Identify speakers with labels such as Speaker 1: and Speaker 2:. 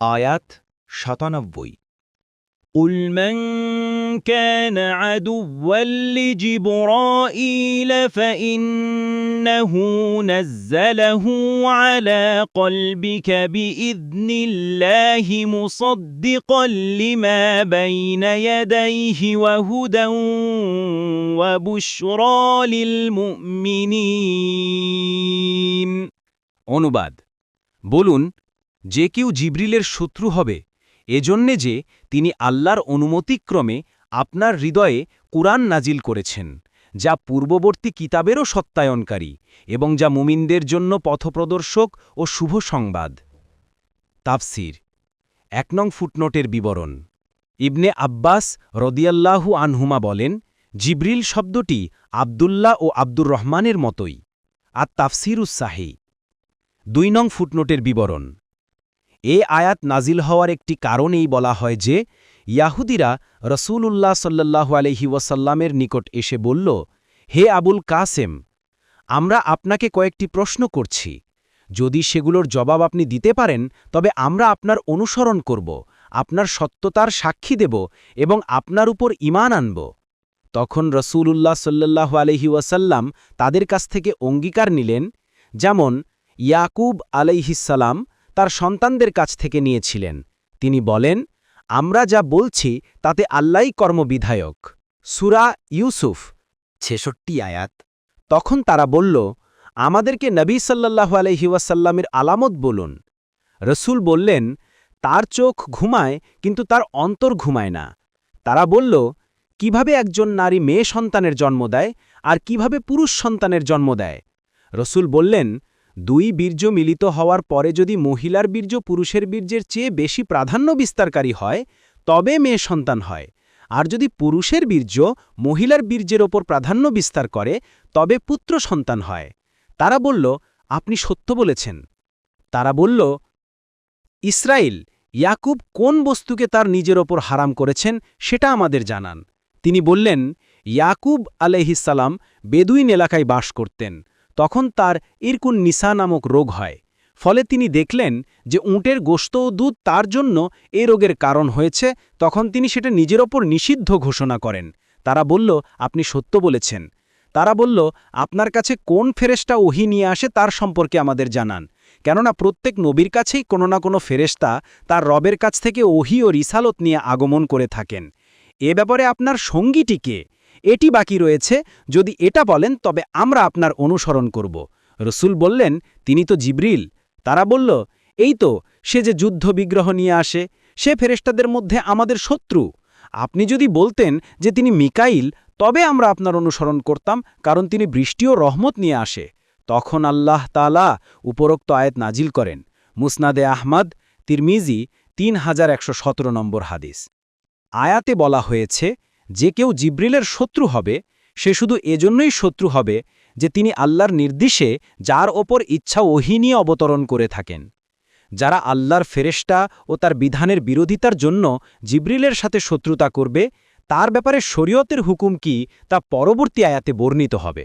Speaker 1: আয়াত সাতানব্বই
Speaker 2: قل من كان عدوا لجبرائيل فإنه نزله على قلبك بإذن الله مصدقا لما بين يديه وهدى وبشرى للمؤمنين
Speaker 1: অনুবাদ বলুন যে কেউ জিব্রিলের শত্রু হবে, এজন্যে যে তিনি আল্লাহর অনুমতিক্রমে আপনার হৃদয়ে কুরআন নাজিল করেছেন, যা পূর্ববর্তী কিতাবেরও সত্যায়নকারী এবং যা মুমিনদের জন্য পথপ্রদর্শক ও শুভ সংবাদ। তাফসির, এক নং ফুটনোটের বিবরণ। ইবনে আব্বাস রদিয়াল্লাহু আনহুমা বলেন, জিব্রিল শব্দটি আবদুল্লাহ ও আব্দুর রহমানের মতোই। আর তাফসিরুস সাহি। দুই নং ফুটনোটের বিবরণ। এ আয়াত নাজিল হওয়ার একটি কারণেই বলা হয় যে, ইয়াহুদিরা রসূলুল্লাহ সাল্লাহু আলহি ওয়াসাল্লামের নিকট এসে বলল, হে আবুল কাসেম, আমরা আপনাকে কয়েকটি প্রশ্ন করছি। যদি সেগুলোর জবাব আপনি দিতে পারেন, তবে আমরা আপনার অনুসরণ করব, আপনার সত্যতার সাক্ষী দেব এবং আপনার উপর ইমান আনব। তখন রসূলুল্লাহ সাল্লাহু আলহি ওয়াসাল্লাম তাদের কাছ থেকে অঙ্গীকার নিলেন, যেমন, ইয়াকুব আলাইহিসাল্লাম তার সন্তানদের কাছ থেকে নিয়েছিলেন। তিনি বলেন, আমরা যা বলছি, তাতে আল্লাই কর্মবিধায়ক। সুরা ইউসুফ, ছেষট্টি আয়াত। তখন তারা বলল, আমাদেরকে নবী সাল্লাল্লাহু আলহিউসাল্লামের আলামত বলুন। রসুল বললেন, তার চোখ ঘুমায়, কিন্তু তার অন্তর ঘুমায় না। তারা বলল, কীভাবে একজন নারী মেয়ে সন্তানের জন্ম দেয়, আর কীভাবে পুরুষ সন্তানের জন্ম দেয়? রসুল বললেন দুই বীর্য মিলিত হওয়ার পরে যদি মহিলার বীর্য পুরুষের বীর্যের চেয়ে বেশি প্রাধান্য বিস্তারকারী হয়, তবে মেয়ে সন্তান হয়। আর যদি পুরুষের বীর্য মহিলার বীর্যের ওপর প্রাধান্য বিস্তার করে, তবে পুত্র সন্তান হয়। তারা বলল, আপনি সত্য বলেছেন। তারা বলল ইসরায়েল ইয়াকুব কোন বস্তুকে তার নিজের ওপর হারাম করেছেন, সেটা আমাদের জানান। তিনি বললেন, ইয়াকুব আলহিসাল্লাম বেদুইন এলাকায় বাস করতেন। তখন তার ইরকুন নিসা নামক রোগ হয়। ফলে তিনি দেখলেন যে উঁটের গোস্ত ও দুধ তার জন্য এ রোগের কারণ হয়েছে। তখন তিনি সেটা নিজের ওপর নিষিদ্ধ ঘোষণা করেন। তারা বলল, আপনি সত্য বলেছেন। তারা বলল, আপনার কাছে কোন ফেরেস্টা ওহি নিয়ে আসে তার সম্পর্কে আমাদের জানান। কেননা প্রত্যেক নবীর কাছেই কোনো না কোনো ফেরেস্তা তার রবের কাছ থেকে ওহি ও রিসালত নিয়ে আগমন করে থাকেন। এ ব্যাপারে আপনার সঙ্গীটিকে এটি বাকি রয়েছে, যদি এটা বলেন, তবে আমরা আপনার অনুসরণ করব। রসুল বললেন, তিনি তো জিব্রিল। তারা বলল, এই তো, সে যে যুদ্ধ বিগ্রহ নিয়ে আসে, সে ফেরেস্তাদের মধ্যে আমাদের শত্রু। আপনি যদি বলতেন যে তিনি মিকাইল, তবে আমরা আপনার অনুসরণ করতাম, কারণ তিনি বৃষ্টি ও রহমত নিয়ে আসে। তখন আল্লাহ তালা উপরোক্ত আয়াত নাজিল করেন, মুসনাদে আহমদ, তিরমিজি, তিন হাজার একশো সতেরো নম্বর হাদিস। আয়াতে বলা হয়েছে যে কেউ জিব্রিলের শত্রু হবে, সে শুধু এজন্যই শত্রু হবে যে তিনি আল্লাহর নির্দেশে যার ওপর ইচ্ছা ওহিনী অবতরণ করে থাকেন। যারা আল্লাহর ফেরেস্টা ও তার বিধানের বিরোধিতার জন্য জিব্রিলের সাথে শত্রুতা করবে, তার ব্যাপারে শরীয়তের হুকুম কি তা পরবর্তী আয়াতে বর্ণিত হবে।